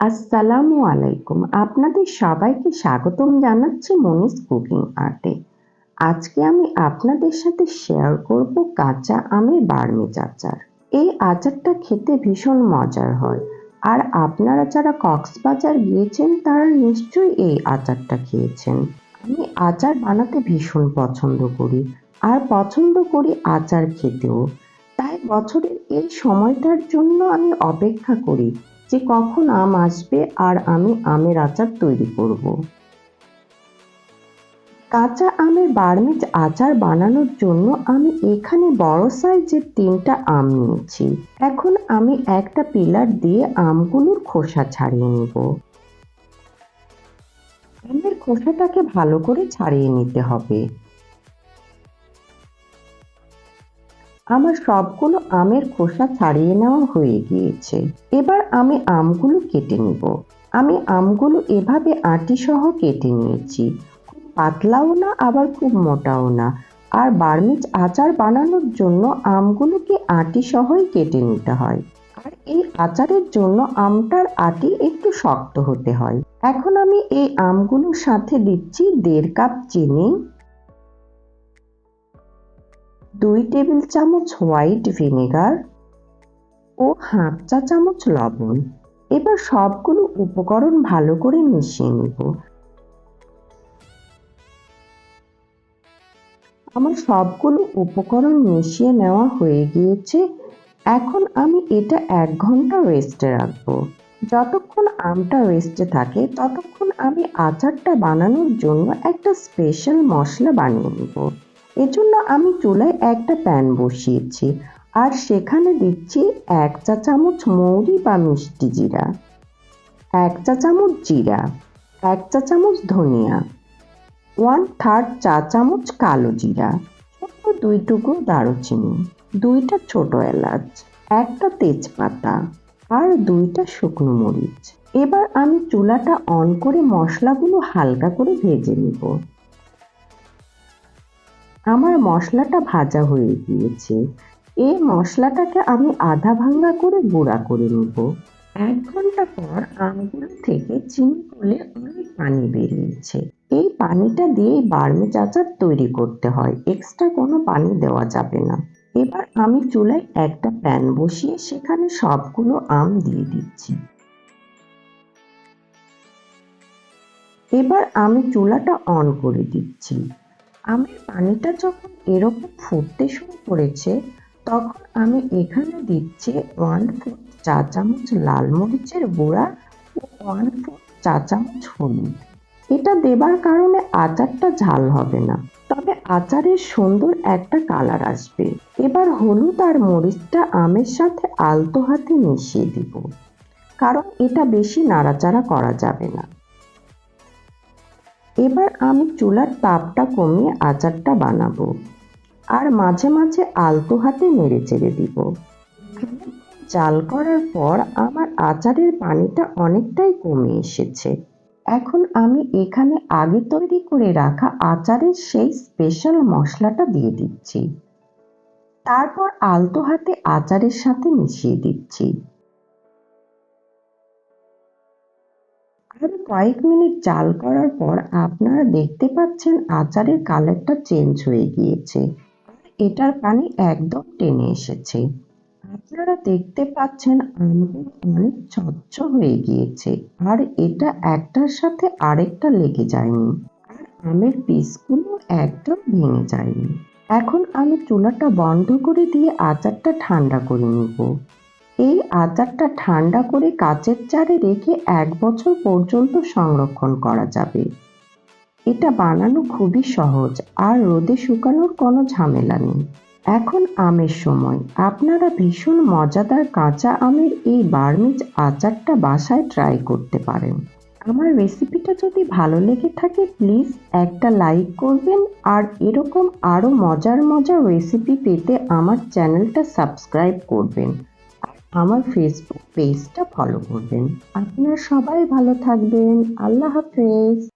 আসসালামু আলাইকুম। আপনাদের সবাইকে স্বাগতম জানাচ্ছি মনিস কুকিং আর্টে। আজকে আমি আপনাদের সাথে শেয়ার করব কাঁচা আমের বার্মিজ আচার এই আচারটা খেতে ভীষণ মজার হয়। আর আপনারা যারা কক্সবাজার গিয়েছেন, তারা নিশ্চয়ই এই আচারটা খেয়েছেন। আমি আচার বানাতে ভীষণ পছন্দ করি আর পছন্দ করি আচার খেতেও। তাই বছরের এই সময়টার জন্য আমি অপেক্ষা করি যে কখন আম আসবে আর আমি আমের আচার তৈরি করব। কাঁচা আমের বার্মিজ আচার বানানোর জন্য আমি এখানে বড় সাইজের তিনটা আম নিয়েছি। এখন আমি একটা পিলার দিয়ে আমগুলোর খোসা ছাড়িয়ে নেব। আমের খোসাটাকে ভালো করে ছাড়িয়ে নিতে হবে। আমার সবগুলো আমের খোসা ছাড়িয়ে নেওয়া হয়ে গিয়েছে। এবার আমি আমগুলো কেটে নিব। আমি আমগুলো এভাবে আটি সহ কেটে নিয়েছি। খুব পাতলাও না, আবার খুব মোটাও না। আর বার্মিজ আচার বানানোর জন্য আমগুলোকে আটি সহই কেটে নিতে হয়। আর এই আচারের জন্য আমটার আটি একটু শক্ত হতে হয়। এখন আমি এই আমগুলোর সাথে দিচ্ছি দেড় কাপ চিনি। দুই টেবিল চামচ হোয়াইট ভিনেগার ও হাফ চা চামচ লবণ। এবার সবগুলো উপকরণ ভালো করে মিশিয়ে নিব। আমার সবগুলো উপকরণ মিশিয়ে নেওয়া হয়ে গিয়েছে। এখন আমি এটা এক ঘণ্টা রেস্টে রাখব। যতক্ষণ আমটা রেস্টে থাকে, ততক্ষণ আমি আচারটা বানানোর জন্য একটা স্পেশাল মশলা বানিয়ে নেব। এজন্য আমি চুলায় একটা প্যান বসিয়েছি আর সেখানে দিচ্ছি এক চা চামচ মৌরি বা মিষ্টি জিরা, এক চা চামচ জিরা, এক চা চামচ ধনিয়া ওয়ান থার্ড চা চামচ কালো জিরা ছোট্ট দুই টুকরো দারুচিনি, দুইটা ছোট এলাচ, একটা তেজপাতা আর দুইটা শুকনো মরিচ। এবার আমি চুলাটা অন করে মশলাগুলো হালকা করে ভেজে নিব। আমার মশলাটা ভাজা হয়ে গিয়েছে। এই মশলাটাকে আমি আধা ভাঙ্গা করে গুঁড়া করে নেব। এক ঘণ্টা পর আমগুলো থেকে চিনি করলে অনেক পানি বেরিয়েছে। এই পানিটা দিয়েই বার্মি চাচার তৈরি করতে হয়। এক্সট্রা কোনো পানি দেওয়া যাবে না। এবার আমি চুলায় একটা প্যান বসিয়ে সেখানে সবগুলো আম দিয়ে দিচ্ছি। এবার আমি চুলাটা অন করে দিচ্ছি। আমের পানিটা যখন এরকম ফুটতে শুরু করেছে, তখন আমি এখানে দিচ্ছি ওয়ান ফোর চা চামচ লাল মরিচের গুঁড়া ও ওয়ান ফোর চা চামচ হলুদ। এটা দেবার কারণে আচারটা ঝাল হবে না, তবে আচারের সুন্দর একটা কালার আসবে। এবার হলুদ আর মরিচটা আমের সাথে আলতো হাতে মিশিয়ে দিব, কারণ এটা বেশি নাড়াচাড়া করা যাবে না। এবার আমি চুলার তাপটা কমিয়ে আচারটা বানাবো। আর মাঝে মাঝে আলতো হাতে নেড়ে চেড়ে দিব। জাল করার পর আমার আচারের পানিটা অনেকটাই কমে এসেছে। এখন আমি এখানে আগে তৈরি করে রাখা আচারের সেই স্পেশাল মশলাটা দিয়ে দিচ্ছি। তারপর আলতো হাতে আচারের সাথে মিশিয়ে দিচ্ছি। আরও কয়েক মিনিট জাল করার পর আপনারা দেখতে পাচ্ছেন আচারের কালারটা চেঞ্জ হয়ে গিয়েছে। এটার পানি একদম টেনে এসেছে। আপনারা দেখতে পাচ্ছেন আমগুলো অনেক স্বচ্ছ হয়ে গিয়েছে। আর এটা একটার সাথে আরেকটা লেগে যায়নি। আর আমের পিসগুলো একদম ভেঙে যায়নি। এখন আমি চুলাটা বন্ধ করে দিয়ে আচারটা ঠান্ডা করে নিব। এই আচারটা ঠান্ডা করে কাচের চারে রেখে এক বছর পর্যন্ত সংরক্ষণ করা যাবে। এটা বানানো খুবই সহজ, আর রোদে শুকানোর কোনো ঝামেলা নেই। এখন আমের সময়। আপনারা ভীষণ মজাদার কাঁচা আমের এই বার্মিজ আচারটা বাসায় ট্রাই করতে পারেন। আমার রেসিপিটা যদি ভালো লেগে থাকে প্লিজ একটা লাইক করবেন, আর এরকম আরও মজার মজার রেসিপি পেতে আমার চ্যানেলটা সাবস্ক্রাইব করবেন। আমার ফেসবুক পেজটা ফলো করবেন। আপনারা সবাই ভালো থাকবেন। আল্লাহ হাফেজ।